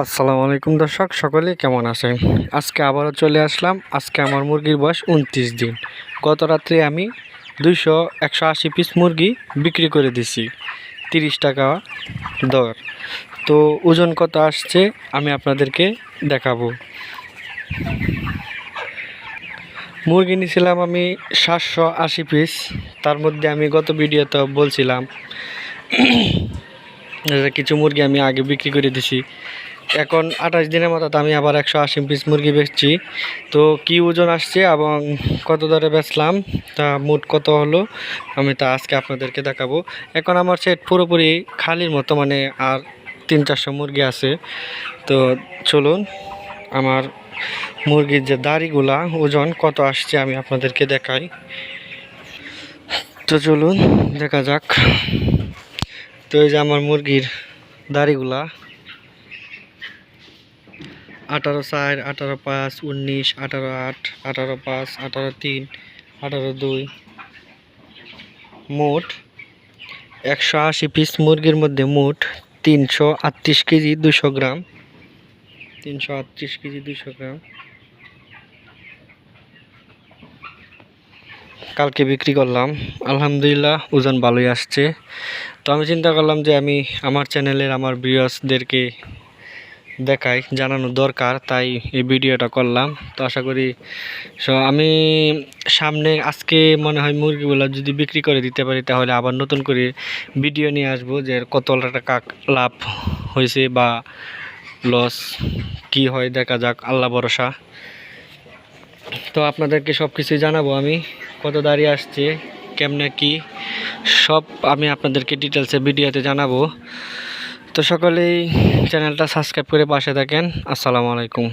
আসসালামু আলাইকুম দর্শক, সকলে কেমন আছেন? আজকে আবারও চলে আসলাম। আজকে আমার মুরগির বয়স উনত্রিশ দিন। গত রাত্রে আমি দুইশো একশো আশি পিস মুরগি বিক্রি করে দিছি। তিরিশ টাকা দর। তো ওজন কত আসছে আমি আপনাদেরকে দেখাবো। মুরগি নিয়েছিলাম আমি সাতশো আশি পিস তার মধ্যে আমি গত ভিডিওতে বলছিলাম কিছু মুরগি আমি আগে বিক্রি করে দিছি। এখন আঠাশ দিনের মতো আমি আবার একশো আশি পিস মুরগি বেচছি। তো কি ওজন আসছে এবং কত দরে বেচলাম, তা মোট কত হলো, আমি তা আজকে আপনাদেরকে দেখাবো। এখন আমার সেট পুরোপুরি খালির মতো মানে আর তিন চারশো মুরগি আছে। তো চলুন, আমার মুরগির যে দাড়িগুলা, ওজন কত আসছে আমি আপনাদেরকে দেখাই। তো চলুন, দেখা যাক। তো এই যে আমার মুরগির দাড়িগুলা আঠারো চার, আঠারো পাঁচ, উনিশ, আঠারো আট, আঠারো পাঁচ, আঠারো তিন, আঠারো দুই। মোট একশো আশি পিস মুরগির মধ্যে মোট তিনশো আটত্রিশ কেজি দুশো গ্রাম। তিনশো আটত্রিশ কেজি দুশো গ্রাম। কালকে বিক্রি করলাম। আলহামদুলিল্লাহ, ওজন ভালোই আসছে। তো আমি চিন্তা করলাম যে আমি আমার চ্যানেলের আমার ভিউয়ার্সদেরকে দেখাই, জানানো দরকার, তাই এই ভিডিওটা করলাম। তো আশা করি, সো আমি সামনে আজকে মনে হয় মুরগিগুলো যদি বিক্রি করে দিতে পারি, তাহলে আবার নতুন করে ভিডিও নিয়ে আসব যে কত টাকা লাভ হয়েছে বা লস কি হয়, দেখা যাক, আল্লাহ ভরসা। তো আপনাদেরকে সব কিছুই জানাব আমি, কত দাঁড়িয়ে আসছে, কেমনে কি, সব আমি আপনাদেরকে ডিটেলসে ভিডিওতে জানাব। তো সকলেই চ্যানেলটা সাবস্ক্রাইব করে পাশে থাকেন। আসসালামু আলাইকুম।